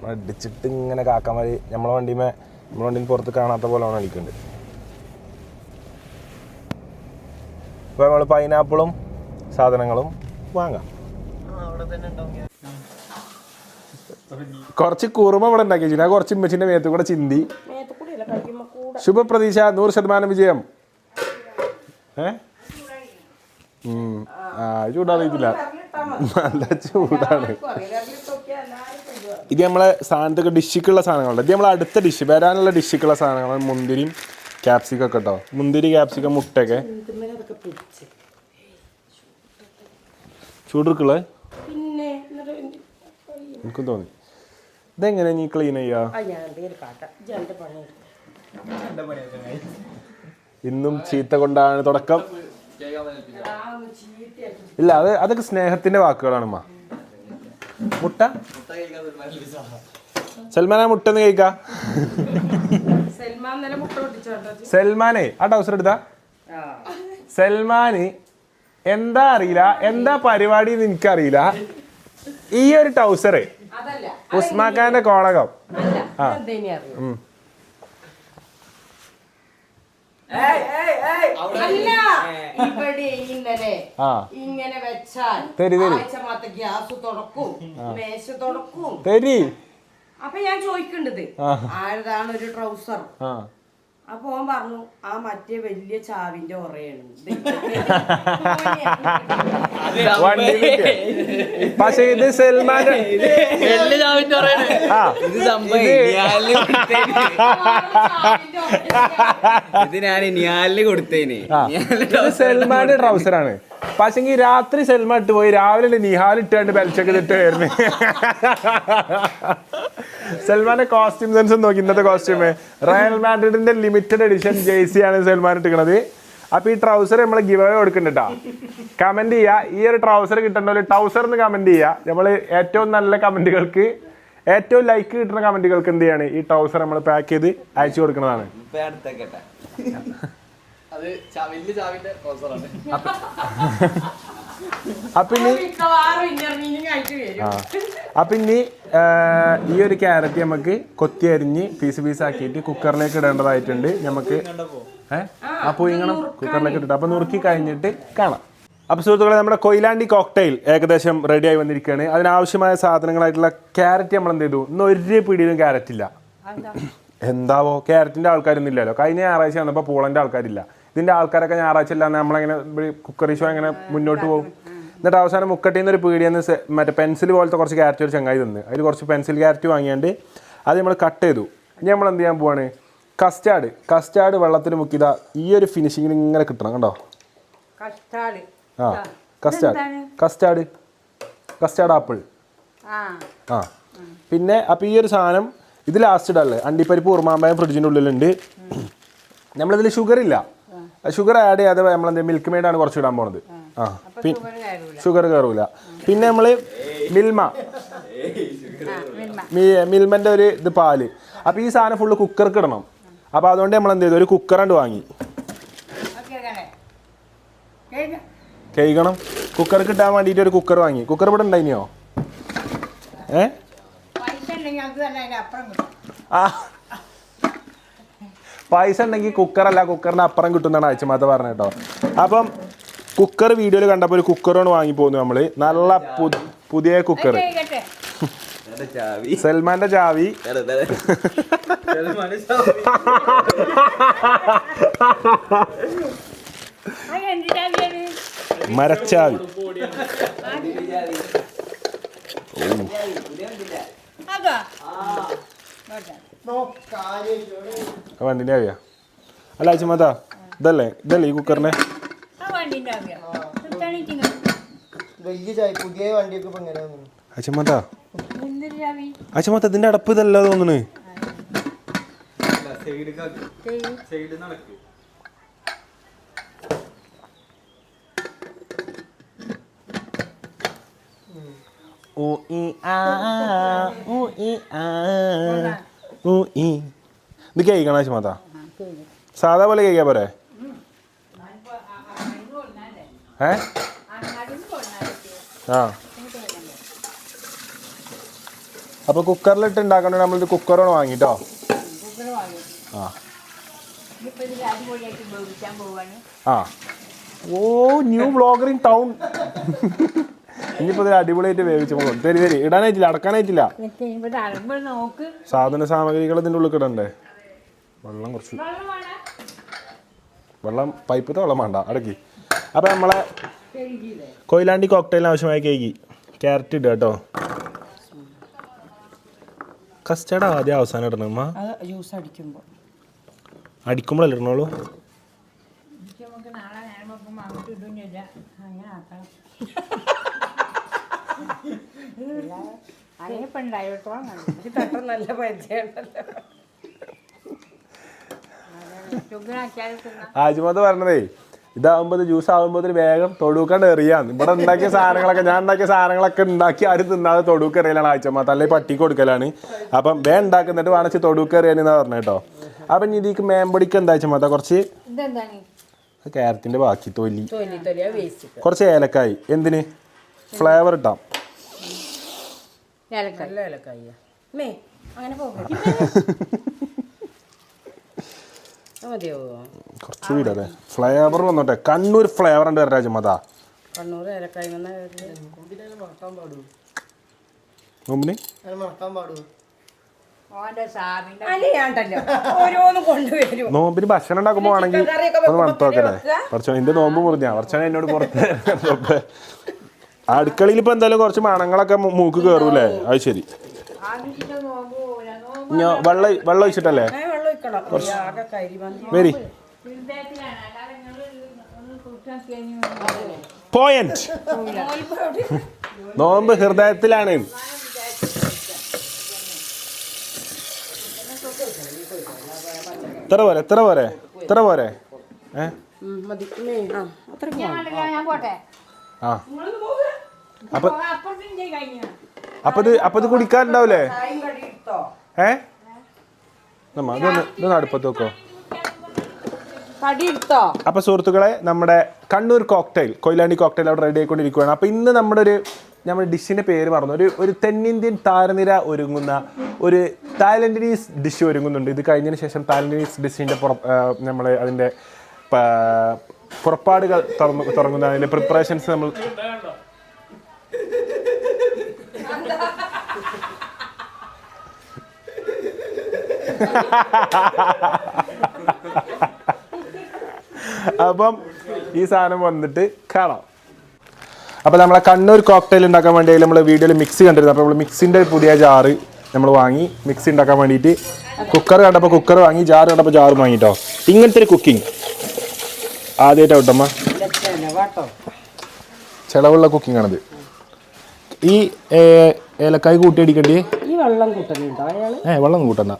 അടിച്ചിട്ട് ഇങ്ങനെ കാക്കാമാര് നമ്മളെ വണ്ടിമേ നമ്മളെ വണ്ടിയിൽ പുറത്ത് കാണാത്ത പോലെ ആണ് അടിക്കുന്നുണ്ട്. ഇപ്പൊ നമ്മൾ പൈനാപ്പിളും സാധനങ്ങളും വാങ്ങാം. കുറച്ച് കുറുമ ഇവിടെ ഉണ്ടാക്കി ഞാൻ കുറച്ച് ഇമ്മച്ചിന്റെ മേത്ത് കൂടെ ചിന്തി. ശുഭപ്രതീക്ഷ നൂറ് ശതമാനം വിജയം. ഏ? ഉം. ആ ചൂടാറിയിട്ടില്ല. നല്ല ചൂടാണ്. ഇത് നമ്മളെ സാധനത്തൊക്കെ ഡിഷിക്കുള്ള സാധനങ്ങളുണ്ട് ഇത് നമ്മളെ അടുത്ത ഡിഷ് വരാനുള്ള ഡിഷിക്കുള്ള സാധനങ്ങളാണ്. മുന്തിരിയും ക്യാപ്സിക്കം ഒക്കെ കേട്ടോ മുന്തിരി ക്യാപ്സിക്കം മുട്ടയൊക്കെ. അതൊക്കെ പിടിച്ച് ചൂടുക്കുള്ള പിന്നെ എന്നിട്ട് എനിക്ക് എനിക്കും തോന്നി. ഇതെങ്ങനെ നീ ക്ലീൻ ചെയ്യാ? ഇന്നും ചീത്ത കൊണ്ടാണ് തുടക്കം. ഇല്ല അത് അതൊക്കെ സ്നേഹത്തിന്റെ വാക്കുകളാണ് അമ്മ മുട്ട? സൽമാനെ മുട്ട ഒന്ന് കഴിക്ക. സൽമാനെ ആ ടൗസർ എടുത്താ? സൽമാന് എന്താ അറിയില്ല? എന്താ പരിപാടി എന്ന് എനിക്കറിയില്ല. ഈ ഒരു ടൗസറ് അതല്ല. ഉസ്മാഖാന്റെ കോളകം. ആ. ഇങ്ങനെ വെച്ചാൽ തരി, തരി. ആഴ്ച മാത്ത ഗ്യാസ് തുടക്കും മേശ തുടക്കും തരി. അപ്പൊ ഞാൻ ചോദിക്കേണ്ടത് ആരതാണ് ഒരു ട്രൗസർ? ആ. അപ്പൊ ഓൻ പറഞ്ഞു ആ മറ്റേ വലിയ ചാവിന്റെ ഒറയാണ് പക്ഷേ പക്ഷെ ഇത് സെൽമാൻ ആ ഇത് ഞാൻ ഞാലിൽ കൊടുത്തേനെ ആ. ഇത് സൽമാന്റെ ട്രൗസർ ആണ് പക്ഷെങ്കിൽ രാത്രി സൽമാൻ ഇട്ട് പോയി രാവിലെ നിഹാൽ ഇട്ടാണ്ട് ബെൽച്ചൊക്കെ ഇട്ട് വരുന്നു സൽമാന്റെ കോസ്റ്റ്യൂം സെൻസ് നോക്കി ഇന്നത്തെ കോസ്റ്റ്യൂം റയൽ മാഡ്രിഡിന്റെ ലിമിറ്റഡ് എഡിഷൻ ജേഴ്സി ആണ് സൽമാൻ ഇട്ടിരിക്കുന്നത്. അപ്പൊ ഈ ട്രൗസർ നമ്മൾ ഗിവ് അവേ കൊടുക്കുന്നുണ്ടാ കമന്റ് ചെയ്യുക ഈ ഒരു ട്രൗസർ കിട്ടേണ്ട ഒരു ട്രൗസർ എന്ന് കമന്റ് ചെയ്യുക നമ്മൾ ഏറ്റവും നല്ല കമന്റുകൾക്ക് ഏറ്റവും ലൈക്ക് കിട്ടുന്ന കമന്റുകൾക്ക് എന്ത് ചെയ്യാണ്? ഈ ട്രൗസർ നമ്മൾ പാക്ക് ചെയ്ത് അയച്ചു കൊടുക്കുന്നതാണ് (laughs) അത് ഇനി ചാവിന്റെ ഇന്റർവ്യൂവിന് (laughs) ആ. അപ്പൊ ഇനി ആ, ഈ ഒരു ക്യാരറ്റ് നമുക്ക് കൊത്തി അരിഞ്ഞ് പീസ് പീസ് ആക്കിയിട്ട് കുക്കറിലേക്ക് ഇടേണ്ടതായിട്ടുണ്ട്. നമുക്ക് ഏഹ് അപ്പൊ ഇങ്ങനെ കുക്കറിലേക്ക് ഇട്ടിട്ട്. അപ്പൊ നുറുക്കി കഴിഞ്ഞിട്ട് കാണാം. അപ്പൊ സുഹൃത്തുക്കളെ നമ്മുടെ കൊയിലാണ്ടി കോക്ടെയിൽ ഏകദേശം റെഡി ആയി വന്നിരിക്കുകയാണ്. അതിനാവശ്യമായ സാധനങ്ങളായിട്ടുള്ള ക്യാരറ്റ് നമ്മൾ എന്ത് ചെയ്തു? ഇന്ന് ഒരു പിടിയിലും ക്യാരറ്റ് ഇല്ല. എന്താവോ? ക്യാരറ്റിന്റെ ആൾക്കാരൊന്നും ഇല്ലല്ലോ. കഴിഞ്ഞ ഞായറാഴ്ച വന്നപ്പോൾ പോളന്റെ ആൾക്കാരില്ല. ഇതിന്റെ ആൾക്കാരൊക്കെ ഞായറാഴ്ച ഇല്ലാന്ന് നമ്മളിങ്ങനെ കുക്കറി ഷോ ഇങ്ങനെ മുന്നോട്ട് പോകും. എന്നിട്ട് അവസാനം മുക്കട്ടിന്ന് ഒരു പീടിയെന്ന് മറ്റേ പെൻസിൽ പോലത്തെ കുറച്ച് ക്യാരറ്റ് ഒരു ചങ്ങായി തന്നെ. അതിൽ കുറച്ച് പെൻസിൽ ക്യാരറ്റ് വാങ്ങിയാണ്ട് അത് നമ്മൾ കട്ട് ചെയ്തു. ഇനി നമ്മൾ എന്ത് ചെയ്യാൻ പോവാണ്? കസ്റ്റാർഡ് കസ്റ്റാർഡ് വെള്ളത്തിൽ മുക്കിയതാ ഈ ഒരു ഫിനിഷിങ്ങിൽ ഇങ്ങനെ കിട്ടണം കണ്ടോ? കസ്റ്റാർഡ് ആ കസ്റ്റാർഡ് കസ്റ്റാർഡ് കസ്റ്റാർഡ് ആപ്പിൾ ആ. പിന്നെ അപ്പോൾ ഈ ഒരു സാധനം ഇത് ലാസ്റ്റ് ഇടല്ലേ അണ്ടിപ്പരിപ്പ് ഉറുമാമ്പയം ഫ്രിഡ്ജിന്റെ ഉള്ളിലുണ്ട്. നമ്മളിതിൽ ഷുഗർ ഇല്ല. ഷുഗർ ആഡ് ചെയ്യാതെ നമ്മൾ എന്ത് മിൽക്ക് മെയ്ഡാണ് കുറച്ച് ഇടാൻ പോണത്. ആ. ഷുഗർ കയറൂല. പിന്നെ നമ്മൾ മിൽമ. മിൽമന്റെ ഒരു ഇത് പാൽ. അപ്പോൾ ഈ സാധനം ഫുള്ള് കുക്കർക്ക് ഇടണം. അപ്പോൾ അതുകൊണ്ട് നമ്മൾ എന്ത് ചെയ്തു? ഒരു കുക്കറാണ്ട് വാങ്ങി. കഴിക്കണം കുക്കർക്ക് ഇട്ടാൻ വേണ്ടിയിട്ട് ഒരു കുക്കർ വാങ്ങി. കുക്കർ ഇവിടെ ഉണ്ടായിനിയോ ഏ? ആ പൈസ ഉണ്ടെങ്കിൽ കുക്കറല്ല കുക്കറിന് അപ്പുറം കിട്ടുന്നതാണ് അയച്ചമാത്ത പറഞ്ഞ കേട്ടോ അപ്പം കുക്കർ വീഡിയോയിൽ കണ്ടപ്പോൾ ഒരു കുക്കറാണ് വാങ്ങി പോകുന്നു നമ്മൾ. നല്ല പുതിയ കുക്കർ സൽമാന്റെ ചാവി. മരച്ചാവി. അതാ ആ വണ്ടിന്റെ ആവിയാ? അല്ല അയച്ചുമാത്ത ഇതല്ലേ ഇതല്ലേ ഈ കുക്കറിനെ ചാവി? അയച്ചുമാത്ത ഇതിന്റെ അടപ്പ് ഇതല്ല തോന്നുന്നു സൈഡ് ഇ ആ ഓ ഇ ആ. ഊ ഈ ഇത് കേൾക്കണം അയച്ചുമാത്ത സാധാ പോലെ കേൾക്കാൻ പോരെ? ഏ? ആ. അപ്പൊ കുക്കറിലിട്ട് ഉണ്ടാക്കണ നമ്മളിത് കുക്കറാണ് വാങ്ങിട്ടോ? ആ. ആ. Oh new blogger in town. ഇനിയിപ്പോ ഇതിൽ അടിപൊളിയായിട്ട് വേവിച്ചു പോകും തരി തരി ഇടാനായിട്ടില്ല അടക്കാനായിട്ടില്ല. സാധന സാമഗ്രികൾ ഇതിന്റെ ഉള്ളിൽ കിടണ്ടേ? വെള്ളം കുറച്ച്. വെള്ളം പൈപ്പത്തെ വെള്ളം വേണ്ട അടക്കി. അപ്പം നമ്മളെ കൊയിലാണ്ടി കോക്ടെയിലിന് ആവശ്യമായ കേക്ക് ക്യാരറ്റ് ഇടുക കേട്ടോ. കസ്റ്റർഡ് ആദ്യം അവസാനം ഇടണം അമ്മ ജ്യൂസ് അടിക്കുമ്പോ. അടിക്കുമ്പോഴല്ലേ ഇടണോളൂ പക്ഷെ നമുക്ക് നാളെ നേരം വെക്കുമ്പോൾ അങ്ങോട്ട് ഇടുന്നില്ല അങ്ങനെ നല്ല പരിചയമുണ്ടല്ലോ. ആജുമത് പറഞ്ഞതേ ഇതാകുമ്പോൾ ജ്യൂസ് ആകുമ്പോൾ വേഗം തൊടുക്കണ്ട് എറിയാന്ന്. ഇവിടെ ഉണ്ടാക്കിയ സാധനങ്ങളൊക്കെ ഞാൻ ഉണ്ടാക്കിയ സാധനങ്ങളൊക്കെ ഉണ്ടാക്കി ആരും തിന്നാതെ തൊടുക്ക് എറിയലാണ് ആഴ്ചമാത്ത അല്ലെങ്കിൽ പട്ടിക്ക് കൊടുക്കലാണ്. അപ്പം വേ ഉണ്ടാക്കുന്നിട്ട് വാണിച്ച് തൊടുക്ക് എറിയാനെന്നാ പറഞ്ഞ കേട്ടോ. അപ്പം ഇനി ഇതിക്ക് മേമ്പൊടിക്ക് എന്താ ആഴ്ചമാത്ത കുറച്ച് ഇതെന്താണ്? ക്യാരറ്റിന്റെ ബാക്കി തൊലി. കുറച്ച് ഏലക്കായി. എന്തിന്? ഫ്ലേവർ ഇട്ടാം നല്ല മേ അങ്ങനെ പോകും മതിയോ കുറച്ച് ഫ്ലേവർ വന്നോട്ടെ. കണ്ണൂർ ഫ്ലേവർ ഉണ്ട് വരാം മതാ കണ്ണൂർ ഏലക്കായ മുമ്പിന് നോമ്പിന് ഭക്ഷണം ഉണ്ടാക്കുമ്പോ ആണെങ്കിൽ മണത്തോക്കല്ലേ? കുറച്ച് എന്റെ നോമ്പ് മുറിഞ്ഞാ കുറച്ചാണ് എന്നോട് പുറത്ത്. അടുക്കളയിൽ ഇപ്പൊ എന്തായാലും കുറച്ച് മണങ്ങളൊക്കെ മൂക്ക് കയറൂലേ അത് ശരി. വെള്ളം വെള്ളം ഒഴിച്ചിട്ടല്ലേ? വരി ഒന്ന് പോയിന്റ് നോമ്പ്. ഹൃദയത്തിലാണ്. ഇത്ര പോരെ? ഇത്ര പോരെ? ഇത്ര പോരെ? ഏ? ഉം, മതി. മേ ആ. അപ്പൊ അപ്പൊ ഇത് അപ്പൊ ഇത് ഏ? നമ്മ ഇതൊന്ന് ഇതൊന്ന് അടുപ്പത്ത് വെക്കോ. അപ്പൊ സുഹൃത്തുക്കളെ നമ്മുടെ കണ്ണൂർ കോക്ടൈൽ കൊയിലാണ്ടി കോക്ടൈൽ അവിടെ റെഡി ആയിക്കൊണ്ടിരിക്കുകയാണ് അപ്പൊ ഇന്ന് നമ്മുടെ ഒരു നമ്മുടെ ഡിഷിന്റെ പേര് മറന്നു. ഒരു ഒരു തെന്നിന്ത്യൻ താരനിര ഒരുങ്ങുന്ന ഒരു തായ്ലൻഡീസ് ഡിഷ് ഒരുങ്ങുന്നുണ്ട്. ഇത് കഴിഞ്ഞതിന് ശേഷം തായ്ലൻഡീസ് ഡിഷിന്റെ പുറ നമ്മൾ അതിന്റെ പുറപ്പാടുകൾ തുറന്നു തുടങ്ങുന്ന അതിന്റെ പ്രിപ്പറേഷൻസ് നമ്മൾ അപ്പം ഈ സാധനം വന്നിട്ട് കാണാം. അപ്പോൾ നമ്മളെ കണ്ണൂർ കോക്ടെയിൽ ഉണ്ടാക്കാൻ വേണ്ടി നമ്മൾ വീഡിയോയിൽ മിക്സി കണ്ടിരുന്നു. അപ്പോൾ നമ്മൾ മിക്സിന്റെ പുതിയ ജാറ് നമ്മൾ വാങ്ങി മിക്സി ഉണ്ടാക്കാൻ വേണ്ടിയിട്ട് കുക്കർ കണ്ടപ്പോൾ കുക്കർ വാങ്ങി ജാറ് കണ്ടപ്പോൾ ജാറ് വാങ്ങിട്ടോ. ഇങ്ങനത്തെ ഒരു കുക്കിംഗ് ആദ്യമായിട്ട് ഔട്ടമ്മ കേട്ടോ ചിലവുള്ള കുക്കിംഗ് ആണത്. ഈ ഏലക്കായ് കൂട്ടി അടിക്കണ്ടേ? ഈ വെള്ളം കൂട്ടലുണ്ടോ ഏ വെള്ളം കൂട്ടണ്ട.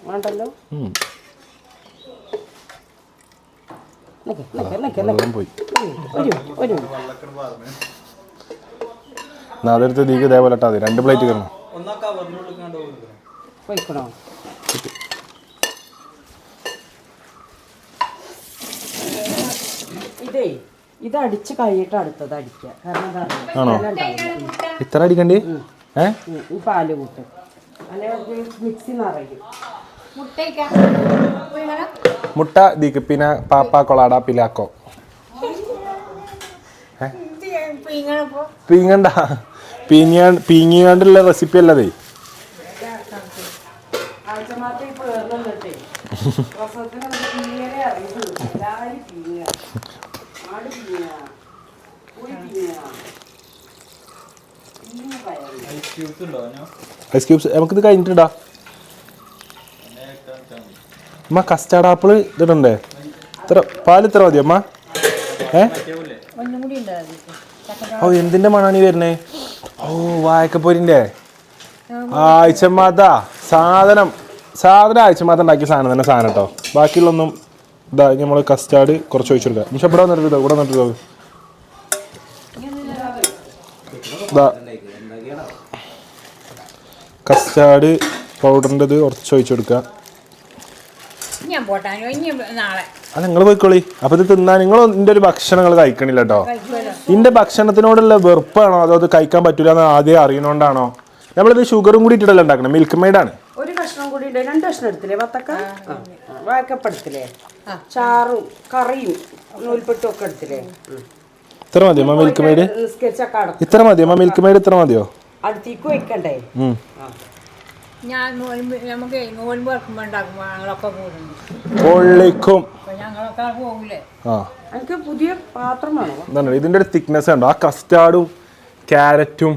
വെള്ളം പോയി. തീക്ക് ഇതേപോലെ മതി. രണ്ട് പ്ലേറ്റ് കയറണം ഒന്നാ കവറിനുള്ളിൽ കണ്ടു കൊടുക്കണം പോയിക്കണോ ഇതേ ഇത് അടിച്ച് കഴിഞ്ഞിട്ട് അടുത്തത് അടിക്കുക. കാരണം ആണോ? ഇത്ര അടിക്കണ്ടേ? ഏ? ഈ പാൽ കൂട്ടും. അല്ലെങ്കിൽ മിക്സി നിറയും. മുട്ട ദിക്ക് പിന്നെ പാപ്പ കൊളാട പിലാക്കോ. പീങ്ങണ്ട. പീങ്ങിയാ പീങ്ങിയാണ്ടുള്ള റെസിപ്പി അല്ലതേ. പ്രസവത്തിന് അറിയുള്ളൂ (laughs) ഐസ് ക്യൂബ്സ് നമുക്കിത് കഴിഞ്ഞിട്ടുണ്ടാ? അമ്മ കസ്റ്റാർഡ് ആപ്പിൾ ഇതിടണ്ടേ ഇത്ര പാൽ ഇത്ര മതി അമ്മ? ഏ. ഓ എന്തിന്റെ മണാണ് ഈ വരുന്നേ? ഓ വായക്കപ്പൊരിന്റെ. ആഴ്ചമാത സാധനം. സാധനം ആഴ്ചമാത ഉണ്ടാക്കിയ സാധനം തന്നെ സാധനം കേട്ടോ. ബാക്കിയുള്ളൊന്നും ഇതാ നമ്മൾ കസ്റ്റാർഡ് കുറച്ച് ഒഴിച്ചു കൊടുക്കാം. പക്ഷെ ഇവിടെ ഇവിടെ വന്നിട്ട് ഇതാ കസ്റ്റാർഡ് പൗഡറിന്റെ ഇത് കുറച്ച് ഒഴിച്ചു കൊടുക്കുക ഞാൻ നാളെ. അത് നിങ്ങൾ പോയിക്കോളി. അപ്പൊ ഇത് തിന്നാൻ നിങ്ങൾ ഇതിന്റെ ഒരു ഭക്ഷണം നിങ്ങൾ കഴിക്കണില്ല കേട്ടോ. ഇതിന്റെ ഭക്ഷണത്തിനോടുള്ള വെറുപ്പാണോ? അതോ അത് കഴിക്കാൻ പറ്റൂല എന്ന് ആദ്യം അറിയണോണ്ടാണോ? നമ്മളിത് ഷുഗറും കൂടി ഇട്ടിട്ടല്ല ഉണ്ടാക്കണം? മിൽക്ക് മെയ്ഡാണ് ഒരു കഷ്ണം കൂടി ഉണ്ട് രണ്ട് കഷ്ണം എടുത്തില്ലേ? വത്തക്ക? വാക്കപ്പെടുത്തില്ലേ ചാറും കറിയും നൂൽപ്പെട്ടും ഒക്കെ എടുത്തില്ലേ? ഇത്ര മതിയോ? മിൽക്ക് മെയ്ഡ് ഇത്ര മതിയോ? മിൽക്ക് മെയ്ഡ് ഇത്ര മതിയോ? അടുത്തേക്ക് വെക്കണ്ടേ? ഞാൻ നമുക്ക് നോൻപ് വെക്കുമ്പോ ഉണ്ടാക്കുമ്പോ ഞങ്ങളൊക്കെ കൂടുന്നു ഞങ്ങളൊക്കെ പോകൂലേ? എനിക്ക് പുതിയ പാത്രം വേണോ. ഇതിന്റെ ഒരു തിക്നെസ് ഉണ്ടോ ആ കസ്റ്റാർഡും ക്യാരറ്റും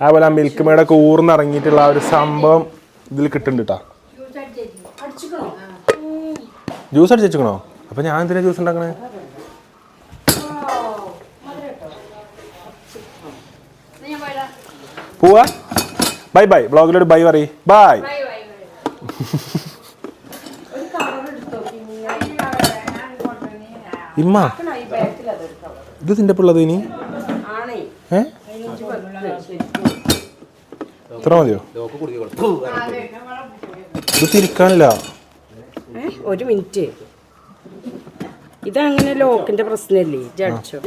അതുപോലെ ആ മിൽക്ക് മേടൊക്കെ ഊർന്നിറങ്ങിയിട്ടുള്ള ആ ഒരു സംഭവം ഇതിൽ കിട്ടുന്നുണ്ട് കേട്ടോ ജ്യൂസ് അടിച്ചേക്കണോ? അപ്പൊ ഞാൻ എന്തിനാ ജ്യൂസ് ഉണ്ടാക്കണേ ഞാൻ പോയതാ പോവാ. ബൈ ബൈ ബ്ലോഗിലോട് ബൈ പറയ്. ബൈ ഇമ്മ. ഇത് നിന്റെ പിള്ളത് ഇനി? ഏ? ഇത്ര മതിയോ? ഇത് തിരിക്കാനില്ല? ഒരു മിനിറ്റ് ഇതങ്ങനെ ലോക്കിന്റെ പ്രശ്നമല്ലേ ജഡ്ജോ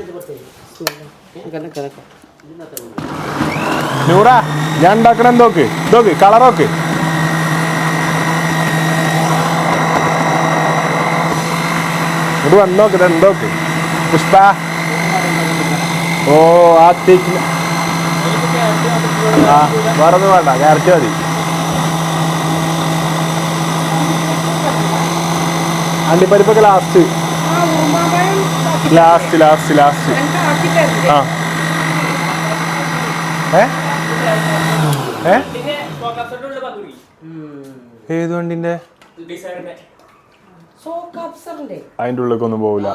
നൂറ ഞാൻ ഉണ്ടാക്കണം എന്തോക്ക്? ഇതോക്ക് കളറോക്ക് ഇത് വന്നോക്ക് ഇത് എന്തോക്ക്? പുഷ്പ. ഓ ആ തേക്ക് ആ വേറെ ഒന്നും വേണ്ട ക്യാരറ്റ് മതി. അണ്ടിപ്പരിപ്പൊക്കെ ലാസ്റ്റ് ലാസ്റ്റ് ലാസ്റ്റ് ലാസ്റ്റ് ആ. ഏ? ഏ? ഏത് വണ്ടിന്റെ? അതിന്റെ ഉള്ളിലേക്കൊന്നും പോവില്ല.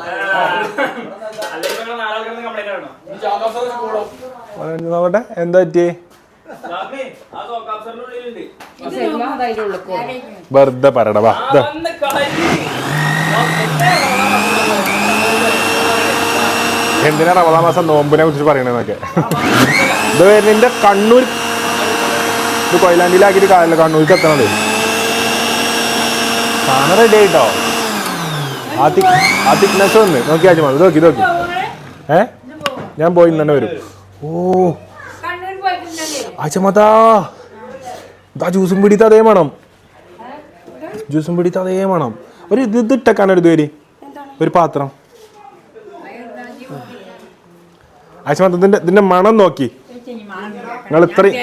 നോക്കട്ടെ എന്താ ഉള്ളിൽ വെറുതെ പറയടാ വാ. എന്തിനാ റമദാൻ മാസം നോമ്പിനെ കുറിച്ച് പറയണെന്നൊക്കെ ഇത് വരുന്നതിന്റെ കണ്ണൂർ ഇത് കൊയിലാണ്ടിയിലാക്കിയിട്ട് കാര്യമില്ല കണ്ണൂർക്ക് എത്തണത് സാധനം റെഡി ആയിട്ടോ? ആ തിക് ആ തിക്നെസ് വന്ന് നോക്കിയാൽ മതി നോക്കി നോക്കി. ഏ? ഞാൻ പോയി തന്നെ വരും. ഓ. ആച്ചമതാ ഇതാ ജ്യൂസും പിടിത്ത അതേ വേണം ജ്യൂസും പിടിത്ത അതേ വേണം ഒരു ഇത് ഇട്ടേക്കാനൊരു ഇത് ഒരു പാത്രം. ആച്ചമത്ത ഇതിന്റെ ഇതിന്റെ മണം നോക്കി. നിങ്ങൾ ഇത്രയും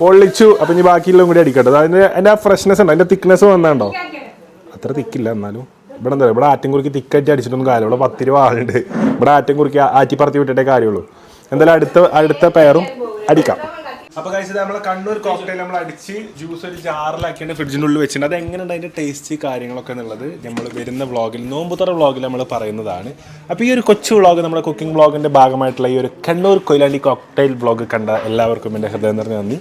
പൊള്ളിച്ചു. അപ്പൊ ഇനി ബാക്കിയുള്ളതും കൂടി അടിക്കട്ടെ. അതിന് അതിന്റെ ആ ഫ്രഷ്നെസ് ഉണ്ട്? അതിന്റെ തിക്നെസ് വന്നാണ്ടോ അത്ര തിക്കില്ല എന്നാലും. ഇവിടെ എന്താ ഇവിടെ ആറ്റം കുറുക്കി തിക്കായിട്ട് അടിച്ചിട്ടൊന്നും കാര്യം ഇവിടെ പത്ത് രൂപ ആളുണ്ട് ഇവിടെ കുറുക്കി ആറ്റിപ്പറത്തി വിട്ടിട്ടേ കാര്യമുള്ളൂ. എന്തായാലും അടുത്ത അടുത്ത പെയറും അടിക്കാം. അപ്പൊ കഴിച്ചത് നമ്മളെ കണ്ണൂർ കോക്ടെയിൽ നമ്മൾ അടിച്ച് ജ്യൂസ് ഒരു ജാറിലാക്കിയാണ് ഫ്രിഡ്ജിനുള്ളിൽ വെച്ചിട്ടുണ്ട് അത് എങ്ങനെയുണ്ട് അതിന്റെ ടേസ്റ്റ് കാര്യങ്ങളൊക്കെ എന്നുള്ളത് നമ്മൾ വരുന്ന വ്ളോഗിൽ നോമ്പുതറ വ്ളോഗിൽ നമ്മൾ പറയുന്നതാണ്. അപ്പോൾ ഈ ഒരു കൊച്ചു വ്ളോഗ് നമ്മുടെ കുക്കിംഗ് വ്ളോഗിന്റെ ഭാഗമായിട്ടുള്ള ഈ ഒരു കണ്ണൂർ കൊയിലാണ്ടി കോക്ടെയിൽ വ്ളോഗ് കണ്ട എല്ലാവർക്കും എന്റെ ഹൃദയം നിറഞ്ഞ നന്ദി.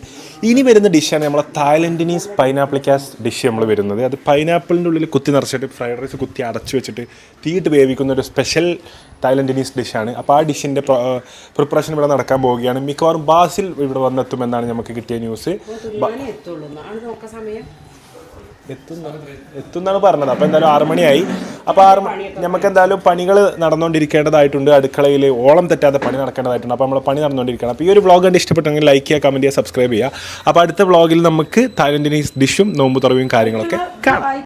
ഇനി വരുന്ന ഡിഷാണ് നമ്മളെ തായ്ലൻഡിനീസ് പൈനാപ്പിളിക്കാസ് ഡിഷ് നമ്മൾ വരുന്നത്. അത് പൈനാപ്പിളിന്റെ ഉള്ളിൽ കുത്തി നിറച്ചിട്ട് ഫ്രൈഡ് റൈസ് കുത്തി അടച്ചു വെച്ചിട്ട് തീയിട്ട് വേവിക്കുന്ന ഒരു സ്പെഷ്യൽ തായ്ലൻഡിനീസ് ഡിഷാണ് അപ്പോൾ ആ ഡിഷിന്റെ പ്രിപ്പറേഷൻ ഇവിടെ നടക്കാൻ പോവുകയാണ്. മിക്കവാറും ബാസിൽ ഇവിടെ വന്നെത്തുമെന്നാണ് നമുക്ക് കിട്ടിയ ന്യൂസ് എത്തുന്നാണ് പറഞ്ഞത്. അപ്പോൾ എന്തായാലും ആറുമണിയായി അപ്പോൾ ആറ് നമുക്ക് എന്തായാലും പണികൾ നടന്നുകൊണ്ടിരിക്കേണ്ടതായിട്ടുണ്ട് അടുക്കളയിൽ ഓളം തെറ്റാതെ പണി നടക്കേണ്ടതായിട്ടുണ്ട്. അപ്പോൾ നമ്മൾ പണി നടന്നുകൊണ്ടിരിക്കണം അപ്പോൾ ഈ ഒരു വ്ളോഗ് കണ്ട് ഇഷ്ടപ്പെട്ടെങ്കിൽ ലൈക്ക് ചെയ്യുക കമന്റ് ചെയ്യുക സബ്സ്ക്രൈബ് ചെയ്യുക. അപ്പോൾ അടുത്ത വ്ളോഗിൽ നമുക്ക് തായ്ലൻഡിനീസ് ഡിഷും നോമ്പ് തുറവിയും കാര്യങ്ങളൊക്കെ കാണാം.